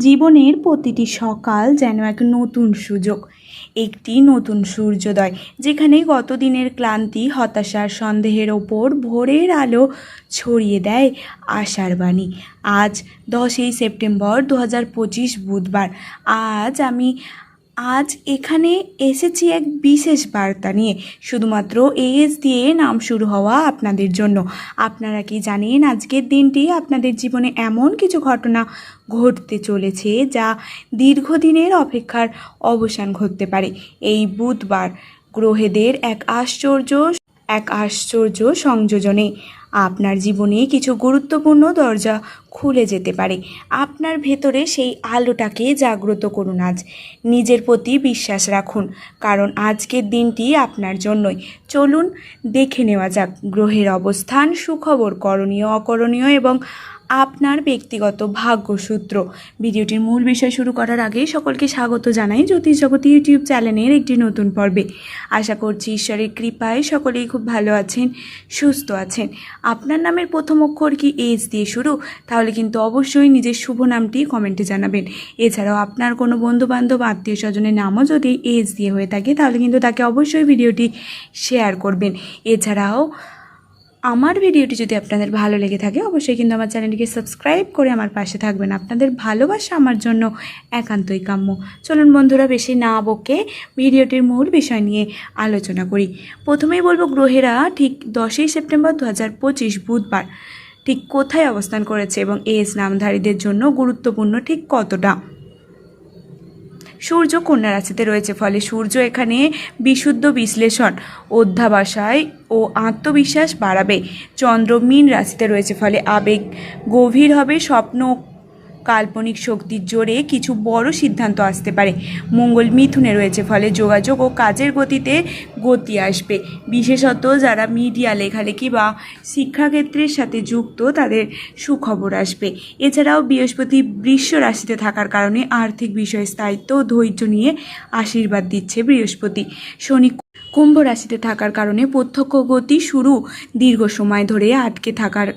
জীবনের প্রতিটি সকাল যেন এক নতুন সুযোগ, একটি নতুন সূর্যোদয়, যেখানে গত দিনের ক্লান্তি, হতাশার সন্দেহের ওপর ভোরের আলো ছড়িয়ে দেয় আশার বাণী। আজ দশই সেপ্টেম্বর দু হাজার পঁচিশ বুধবার। আজ আমি আজ এখানে এসেছি এক বিশেষ বার্তা নিয়ে, শুধুমাত্র এএস দিয়ে নাম শুরু হওয়া আপনাদের জন্য। আপনারা কি জানেন আজকের দিনটি আপনাদের জীবনে এমন কিছু ঘটনা ঘটতে চলেছে যা দীর্ঘদিনের অপেক্ষার অবসান ঘটতে পারে? এই বুধবার গ্রহেদের এক আশ্চর্য এক আশ্চর্য সংযোজনে আপনার জীবনে কিছু গুরুত্বপূর্ণ দরজা খুলে যেতে পারে। আপনার ভেতরে সেই আলোটাকে জাগ্রত করুন আজ। নিজের প্রতি বিশ্বাস রাখুন, কারণ আজকের দিনটি আপনার জন্যই। চলুন দেখে নেওয়া যাক, গ্রহের অবস্থান, সুখবর করণীয়, অকরণীয় এবং আপনার ব্যক্তিগত ভাগ্যসূত্র। ভিডিওটির মূল বিষয় শুরু করার আগে সকলকে স্বাগত জানাই জ্যোতিষ জগৎ ইউটিউব চ্যানেলের একটি নতুন পর্বে। আশা করছি ঈশ্বরের কৃপায় সকলেই খুব ভালো আছেন, সুস্থ আছেন। আপনার নামের প্রথম অক্ষর কি? এজ দিয়ে শুরু। তাহলে কিন্তু অবশ্যই নিজের শুভ নামটি কমেন্টে জানাবেন। এছাড়াও আপনার কোনো বন্ধু বান্ধব আত্মীয় স্বজনের নামও যদি এজ দিয়ে হয়ে থাকে, তাহলে কিন্তু তাকে অবশ্যই ভিডিওটি শেয়ার করবেন। এছাড়াও আমার ভিডিওটি যদি আপনাদের ভালো লেগে থাকে, অবশ্যই কিন্তু আমার চ্যানেলটিকে সাবস্ক্রাইব করে আমার পাশে থাকবেন। আপনাদের ভালোবাসা আমার জন্য একান্তই কাম্য। চলুন বন্ধুরা, বেশি না বকে ভিডিওটির মূল বিষয় নিয়ে আলোচনা করি। প্রথমেই বলব, গ্রহেরা ঠিক দশই সেপ্টেম্বর দু হাজার পঁচিশ বুধবার। ঠিক কোথায় অবস্থান করেছে এবং এই নামধারীদের জন্য গুরুত্বপূর্ণ ঠিক কতটা? সূর্য কন্যা রাশিতে রয়েছে, ফলে সূর্য এখানে বিশুদ্ধ বিশ্লেষণ, অধ্যাবাসায় ও আত্মবিশ্বাস বাড়াবে। চন্দ্র মীন রাশিতে রয়েছে, ফলে আবেগ গভীর হবে, স্বপ্ন কাল্পনিক শক্তির জোরে কিছু বড় সিদ্ধান্ত আসতে পারে। মঙ্গল মিথুনে রয়েছে, ফলে যোগাযোগ ও কাজের গতিতে গতি আসবে। বিশেষত যারা মিডিয়া, লেখালেখি বা শিক্ষাক্ষেত্রের সাথে যুক্ত, তাদের সুখবর আসবে। এছাড়াও বৃহস্পতি বৃষ রাশিতে থাকার কারণে আর্থিক বিষয়ে স্থায়িত্ব ও ধৈর্য নিয়ে আশীর্বাদ দিচ্ছে বৃহস্পতি। শনি কুম্ভ রাশিতে থাকার কারণে প্রত্যক্ষ গতি শুরু দীর্ঘ সময় ধরে আটকে থাকার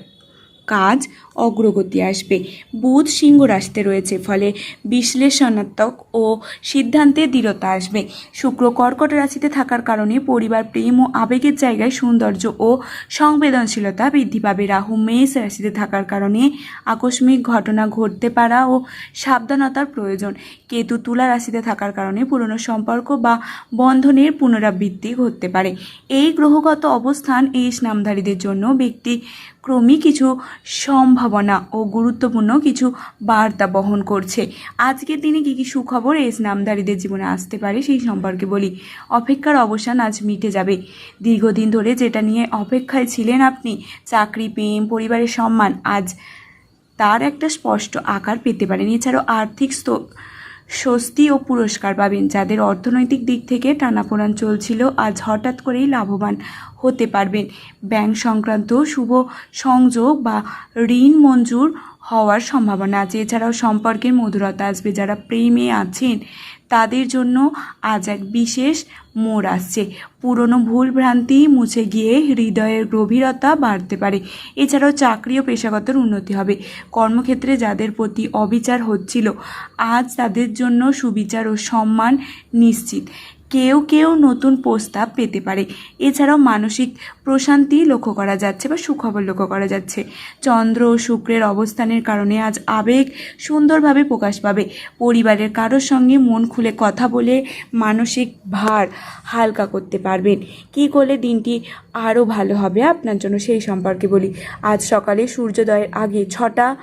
কাজ অগ্রগতি আসবে। বুধ সিংহ রাশিতে রয়েছে, ফলে বিশ্লেষণাত্মক ও সিদ্ধান্তে দৃঢ়তা আসবে। শুক্র কর্কট রাশিতে থাকার কারণে পরিবার, প্রেম ও আবেগের জায়গায় সৌন্দর্য ও সংবেদনশীলতা বৃদ্ধি পাবে। রাহু, মেষ রাশিতে থাকার কারণে আকস্মিক ঘটনা ঘটতে পারা ও সাবধানতার প্রয়োজন। কেতু, তুলা রাশিতে থাকার কারণে পুরনো সম্পর্ক বা বন্ধনের পুনরাবৃত্তি ঘটতে পারে। এই গ্রহগত অবস্থান এই নামধারীদের জন্য ব্যক্তি ক্রমই কিছু সম্ভাবনা ও গুরুত্বপূর্ণ কিছু বার্তা বহন করছে। আজকের দিনে কী কী সুখবর এস নামধারীদের জীবনে আসতে পারে সেই সম্পর্কে বলি। অপেক্ষার অবসান আজ মিটে যাবে। দীর্ঘদিন ধরে যেটা নিয়ে অপেক্ষায় ছিলেন আপনি, চাকরি, প্রেম, পরিবারের সম্মান, আজ তার একটা স্পষ্ট আকার পেতে পারেন। এছাড়াও আর্থিক স্বস্তি ও পুরস্কার পাবেন, যাদের অর্থনৈতিক দিক থেকে টানাপোড়ান চলছিল, আজ হঠাৎ করেই লাভবান হতে পারবেন। ব্যাংক সংক্রান্ত শুভ সংযোগ বা ঋণ মঞ্জুর হওয়ার সম্ভাবনা আছে। এছাড়াও সম্পর্কের মধুরতা আসবে। যারা প্রেমে আছেন, তাদের জন্য আজ এক বিশেষ মোড় আসছে। পুরনো ভুল ভ্রান্তি মুছে গিয়ে হৃদয়ের গভীরতা বাড়তে পারে। এছাড়াও চাকরি ও পেশাগত উন্নতি হবে। কর্মক্ষেত্রে যাদের প্রতি অবিচার হচ্ছিল, আজ তাদের জন্য সুবিচার ও সম্মান নিশ্চিত। কেউ কেউ নতুন প্রস্তাব পেতে পারে। এছাড়াও মানসিক প্রশান্তি লক্ষ্য করা যাচ্ছে বা সুখবর লক্ষ্য করা যাচ্ছে। চন্দ্র ও শুক্রের অবস্থানের কারণে আজ আবেগ সুন্দরভাবে প্রকাশ পাবে। পরিবারের কারোর সঙ্গে মন খুলে কথা বলে মানসিক ভার হালকা করতে পারবেন। কী করলে দিনটি আরও ভালো হবে? আপনার জন্য সেই সম্পর্কে বলি। আজ সকালে সূর্যোদয়ের আগে ছটা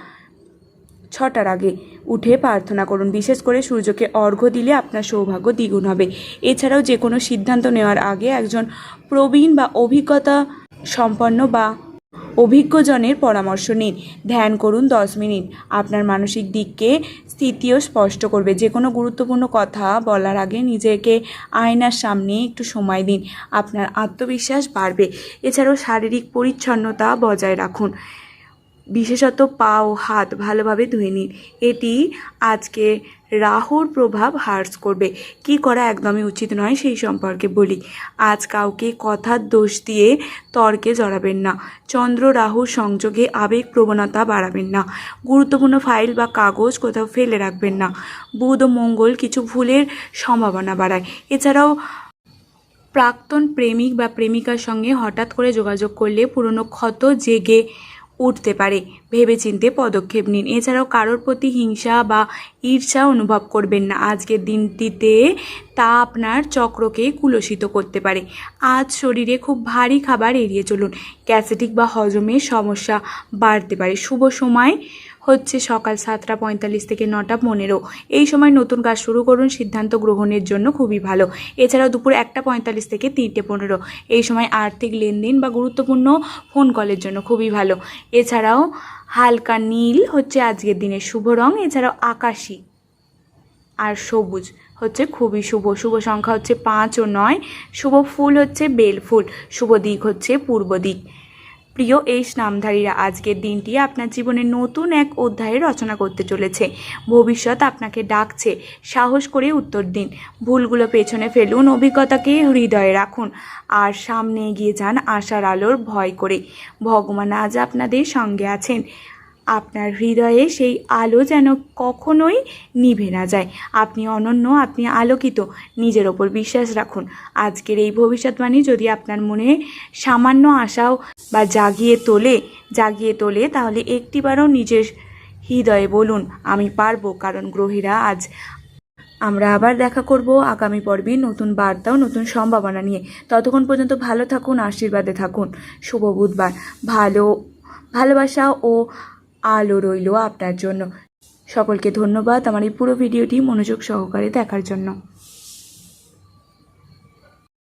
ছটার আগে। উঠে প্রার্থনা করুন। বিশেষ করে সূর্যকে অর্ঘ্য দিলে আপনার সৌভাগ্য দ্বিগুণ হবে। এছাড়াও যে কোনো সিদ্ধান্ত নেওয়ার আগে একজন প্রবীণ বা অভিজ্ঞতা সম্পন্ন বা অভিজ্ঞজনের পরামর্শ নিন। ধ্যান করুন দশ মিনিট। আপনার মানসিক দিককে স্থিতিও স্পষ্ট করবে। যে কোনো গুরুত্বপূর্ণ কথা বলার আগে নিজেকে আয়নার সামনে একটু সময় দিন। আপনার আত্মবিশ্বাস বাড়বে। এছাড়াও শারীরিক পরিচ্ছন্নতা বজায় রাখুন। বিশেষত পা ও হাত ভালোভাবে ধুয়ে নিন। এটি আজকে রাহুর প্রভাব হ্রাস করবে। কি করা একদমই উচিত নয় সেই সম্পর্কে বলি। আজ কাউকে কথার দোষ দিয়ে তর্কে জড়াবেন না। চন্দ্র রাহুর সংযোগে আবেগ প্রবণতা বাড়াবেন না। গুরুত্বপূর্ণ ফাইল বা কাগজ কোথাও ফেলে রাখবেন না। বুধ ও মঙ্গল কিছু ভুলের সম্ভাবনা বাড়ায়। এছাড়াও প্রাক্তন প্রেমিক বা প্রেমিকার সঙ্গে হঠাৎ করে যোগাযোগ করলে পুরনো ক্ষত জেগে উঠতে পারে। ভেবেচিন্তে পদক্ষেপ নিন। এছাড়াও কারোর প্রতি হিংসা বা ঈর্ষা অনুভব করবেন না। আজকের দিনটিতে তা আপনার চক্রকে কুলসিত করতে পারে। আজ শরীরে খুব ভারী খাবার এড়িয়ে চলুন। ক্যাসেটিক বা হজমের সমস্যা বাড়তে পারে। শুভ সময়। হচ্ছে সকাল সাতটা পঁয়তাল্লিশ থেকে নটা পনেরো। এই সময় নতুন কাজ শুরু করুন, সিদ্ধান্ত গ্রহণের জন্য খুবই ভালো। এছাড়াও দুপুর একটা পঁয়তাল্লিশ থেকে তিনটে পনেরো। এই সময় আর্থিক লেনদেন বা গুরুত্বপূর্ণ ফোন কলের জন্য খুবই ভালো। এছাড়াও হালকা নীল হচ্ছে আজকের দিনের শুভ রং, এছাড়াও আকাশি আর সবুজ হচ্ছে খুবই শুভ। শুভ সংখ্যা হচ্ছে পাঁচ ও নয়। শুভ ফুল হচ্ছে বেল ফুল। শুভ দিক হচ্ছে পূর্ব দিক। প্রিয় এই নামধারীরা আজকের দিনটি আপনার জীবনে নতুন এক অধ্যায়ে রচনা করতে চলেছে। ভবিষ্যৎ আপনাকে ডাকছে, সাহস করে উত্তর দিন। ভুলগুলো পেছনে ফেলুন, অভিজ্ঞতাকে হৃদয়ে রাখুন। আর সামনে এগিয়ে যান আশার আলোর ভয় করে। ভগবান আজ আপনাদের সঙ্গে আছেন। আপনার হৃদয়ে সেই আলো যেন কখনোই নিভে না যায়। আপনি অনন্য, আপনি আলোকিত। নিজের ওপর বিশ্বাস রাখুন। আজকের এই ভবিষ্যৎবাণী যদি আপনার মনে সামান্য আশাও বা জাগিয়ে তোলে জাগিয়ে তোলে, তাহলে একটিবারও নিজের হৃদয়ে বলুন, আমি পারব। কারণ গ্রহীরা আজ আমরা আবার দেখা করব আগামী পর্বে নতুন বার্তা ও নতুন সম্ভাবনা নিয়ে। ততক্ষণ পর্যন্ত ভালো থাকুন, আশীর্বাদে থাকুন। শুভ বুধবার। ভালো, ভালোবাসা ও আলো রইল আপনার জন্য। সকলকে ধন্যবাদ আমার এই পুরো ভিডিওটি মনোযোগ সহকারে দেখার জন্য।